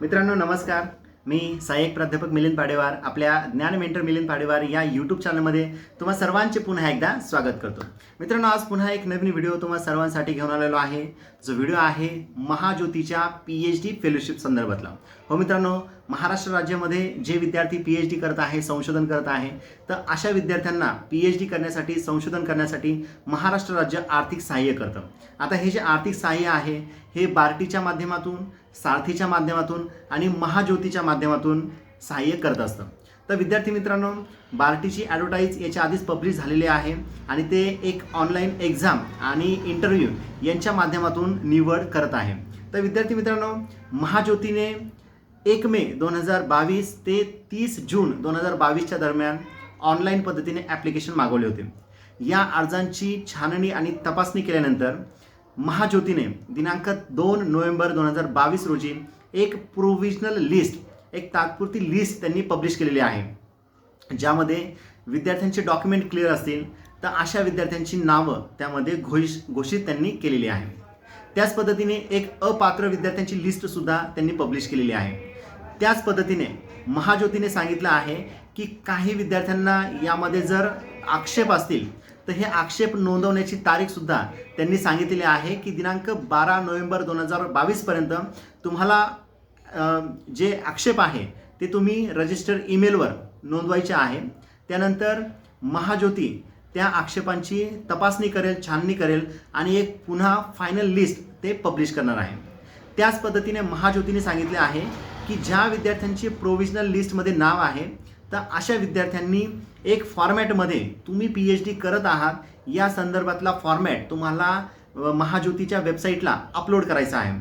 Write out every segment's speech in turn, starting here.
मित्रांनो नमस्कार. मी सहाय्यक प्राध्यापक मिलिंद पाडेवार आपल्या ज्ञान मेंटर मिलिंद पाडेवार या यूट्यूब चॅनलमध्ये तुम्हा सर्वांचे पुन्हा एकदा स्वागत करतो. मित्रांनो आज पुन्हा एक नवीन व्हिडिओ तुम्हा सर्वांसाठी घेऊन आलेलो आहे. जो व्हिडिओ आहे महाज्योतीच्या पी एच डी फेलोशिप संदर्भातला. हो मित्रांनो महाराष्ट्र राज्यामध्ये जे विद्यार्थी पी एच डी करत आहे संशोधन करत आहे तर अशा विद्यार्थ्यांना पी एच डी करण्यासाठी संशोधन करण्यासाठी महाराष्ट्र राज्य आर्थिक सहाय्य करतं. आता हे जे आर्थिक सहाय्य आहे हे बार्टीच्या माध्यमातून सारथीच्या माध्यमातून आणि महाज्योतीच्या माध्यमातून सहाय्य करत असतं. तर विद्यार्थी मित्रांनो बार्टीची ॲडव्हर्टाईज याच्या आधीच पब्लिश झालेली आहे आणि ते एक ऑनलाईन एक्झाम आणि इंटरव्ह्यू यांच्या माध्यमातून निवड करत आहे. तर विद्यार्थी मित्रांनो महाज्योतीने एक मे दोन हजार बावीस ते तीस जून दोन हजार बावीसच्या दरम्यान ऑनलाईन पद्धतीने ॲप्लिकेशन मागवले होते. या अर्जांची छाननी आणि तपासणी केल्यानंतर महाज्योतीने दिनांक दोन नोव्हेंबर दोन हजार बावीस रोजी एक प्रोव्हिजनल लिस्ट एक तात्पुरती लिस्ट त्यांनी पब्लिश केलेली आहे. ज्यामध्ये विद्यार्थ्यांचे डॉक्युमेंट क्लिअर असतील तर अशा विद्यार्थ्यांची नावं त्यामध्ये घोष घोषित त्यांनी केलेली आहे. त्याच पद्धतीने एक अपात्र विद्यार्थ्यांची लिस्टसुद्धा त्यांनी पब्लिश केलेली आहे. त्याच पद्धतीने महाज्योतीने सांगितलं आहे की काही विद्यार्थ्यांना यामध्ये जर आक्षेप असतील तर हे आक्षेप नोंदवण्याची तारीखसुद्धा त्यांनी सांगितलेली आहे की दिनांक बारा नोव्हेंबर दोन हजार बावीसपर्यंत तुम्हाला जे आक्षेप आहे ते तुम्ही रजिस्टर ईमेलवर नोंदवायचे आहे. त्यानंतर महाज्योती त्या आक्षेपांची तपासणी करेल छाननी करेल आणि एक पुन्हा फायनल लिस्ट ते पब्लिश करणार आहे. त्याच पद्धतीने महाज्योतीने सांगितले आहे की ज्या विद्यार्थ्यांची प्रोविजनल लिस्टमध्ये नाव आहे तर अशा विद्यार्थ्यांनी एक फॉर्मॅटमध्ये तुम्ही पी एच डी करत आहात या संदर्भातला फॉर्मॅट तुम्हाला महाज्योतीच्या वेबसाईटला अपलोड करायचा आहे.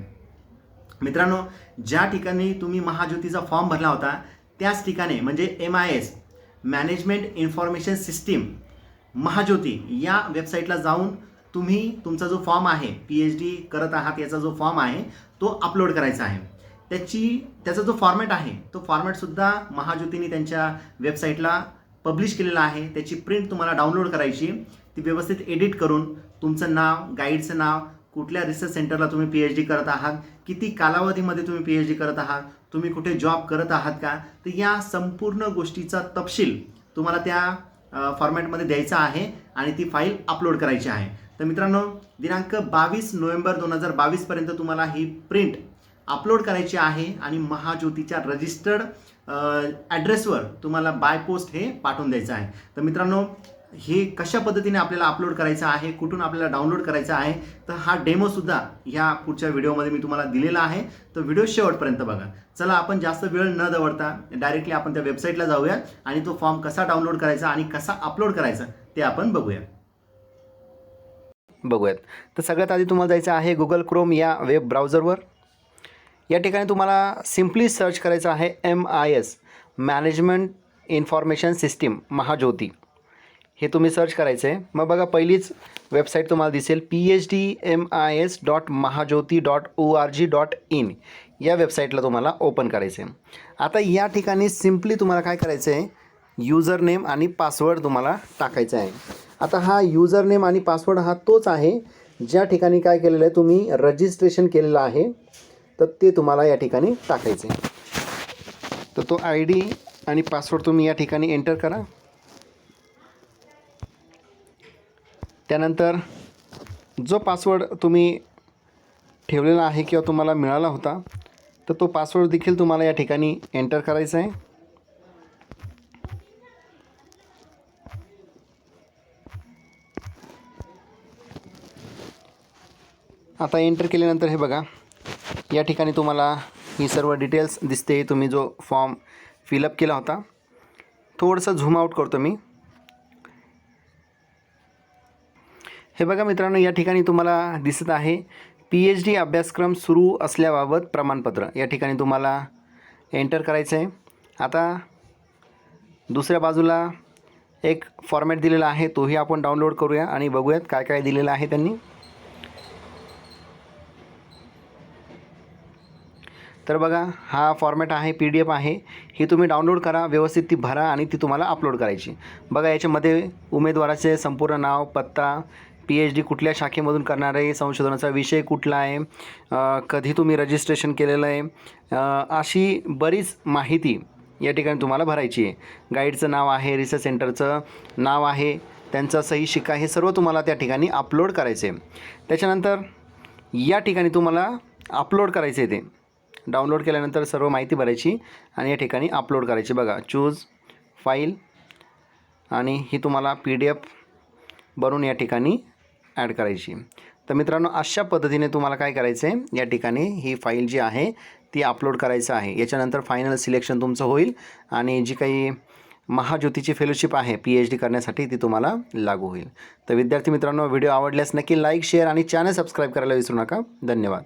मित्रांनो ज्या ठिकाणी तुम्ही महाज्योतीचा फॉर्म भरला होता त्याच ठिकाणी म्हणजे M I S management information system Mahajyoti या वेबसाईटला जाऊन तुम्ही तुमचा जो फॉर्म आहे पी एच डी करत आहात याचा जो फॉर्म आहे तो अपलोड करायचा आहे. त्याची त्याचा जो फॉर्मॅट आहे तो फॉर्मॅटसुद्धा महाज्योतीने त्यांच्या वेबसाईटला पब्लिश केलेला आहे. त्याची प्रिंट तुम्हाला डाउनलोड करायची ती व्यवस्थित एडिट करून तुमचं नाव गाईडचं नाव कुठल्या रिसर्च सेंटरला तुम्ही पी एच डी करत आहात किती कालावधीमध्ये तुम्ही पी एच डी करत आहात तुम्ही कुठे जॉब करत आहात का तर या संपूर्ण गोष्टीचा तपशील तुम्हाला त्या फॉर्मॅटमध्ये द्यायचा आहे आणि ती फाईल अपलोड करायची आहे. तर मित्रांनो दिनांक बावीस नोव्हेंबर दोन हजार बावीसपर्यंत तुम्हाला ही प्रिंट अपलोड करायची आहे आणि महाज्योतीच्या रजिस्टर्ड ॲड्रेसवर तुम्हाला बाय पोस्ट हे पाठवून द्यायचं आहे. तर मित्रांनो हे कशा पद्धतीने आपल्याला अपलोड करायचं आहे कुठून आपल्याला डाउनलोड करायचं आहे तर हा डेमोसुद्धा ह्या पुढच्या व्हिडिओमध्ये मी तुम्हाला दिलेला आहे. तर व्हिडिओ शेवटपर्यंत बघा. चला आपण जास्त वेळ न दवडता डायरेक्टली आपण त्या वेबसाईटला जाऊया आणि तो फॉर्म कसा डाउनलोड करायचा आणि कसा अपलोड करायचा ते आपण बघूया. बघूयात. तर सगळ्यात आधी तुम्हाला जायचं आहे गुगल क्रोम या वेब ब्राउझरवर या ठिकाणी तुम्हाला सिम्पली सर्च करायचं आहे M I S management information system Mahajyoti. हे तुम्ही सर्च करायचं आहे मग बघा पहिलीच वेबसाईट तुम्हाला दिसेल P H D M I S dot Mahajyoti dot O R G dot in या वेबसाईटला तुम्हाला ओपन करायचं आहे आता या ठिकाणी सिम्पली तुम्हाला काय करायचं आहे युजर नेम आणि पासवर्ड तुम्हाला टाकायचा आहे आता हा युजर नेम आणि पासवर्ड हा तोच आहे. ज्या ठिकाणी काय केलेलं आहे तुम्ही रजिस्ट्रेशन केलेलं आहे. तर ते तुम्हाला या ठिकाणी टाकायचे. तर तो आय डी आणि पासवर्ड तुम्ही या ठिकाणी एंटर करा. त्यानंतर जो पासवर्ड तुम्ही ठेवलेला आहे किंवा तुम्हाला मिळाला होता तर तो पासवर्ड देखील तुम्हाला या ठिकाणी एंटर करायचा आहे. आता एंटर केल्यानंतर हे बघा. या ठिकाणी तुम्हाला ही सर्व डिटेल्स दिसते. तुम्ही जो फॉर्म फिलअप केला होता थोडंसं झूम आऊट करतो मी. हे बघा मित्रांनो या ठिकाणी तुम्हाला दिसत आहे पी एच डी अभ्यासक्रम सुरू असल्याबाबत प्रमाणपत्र. या ठिकाणी तुम्हाला एंटर करायचं आहे आता दुसऱ्या बाजूला एक फॉर्मॅट दिलेला आहे तोही आपण डाउनलोड करूया आणि बघूयात काय काय दिलेलं आहे त्यांनी. तर बघा हा फॉर्मॅट आहे पी डी एफ आहे. ही तुम्ही डाउनलोड करा व्यवस्थित ती भरा आणि ती तुम्हाला अपलोड करायची. बघा याच्यामध्ये उमेदवाराचे संपूर्ण नाव पत्ता पी एच डी कुठल्या शाखेमधून करणार आहे संशोधनाचा विषय कुठला आहे कधी तुम्ही रजिस्ट्रेशन केलेलं आहे अशी बरीच माहिती या ठिकाणी तुम्हाला भरायची आहे. गाईडचं नाव आहे रिसर्च सेंटरचं नाव आहे त्यांचा सही शिक्का हे सर्व तुम्हाला त्या ठिकाणी अपलोड करायचे आहे. त्याच्यानंतर या ठिकाणी तुम्हाला अपलोड करायचे आहे ते. डाउनलोड केल्यानंतर सर्व माहिती भरायची आणि या ठिकाणी अपलोड करायची. बघा चूज फाईल आणि ही तुम्हाला पी डी एफ बनवून या ठिकाणी ॲड करायची. तर मित्रांनो अशा पद्धतीने तुम्हाला काय करायचं आहे या ठिकाणी ही फाईल जी आहे ती अपलोड करायचं आहे. याच्यानंतर फायनल सिलेक्शन तुमचं होईल आणि जी काही महाज्योतीची फेलोशिप आहे पी एच डी करण्यासाठी ती तुम्हाला लागू होईल. तर विद्यार्थी मित्रांनो व्हिडिओ आवडल्यास नक्की लाईक शेअर आणि चॅनल सबस्क्राईब करायला विसरू नका. धन्यवाद.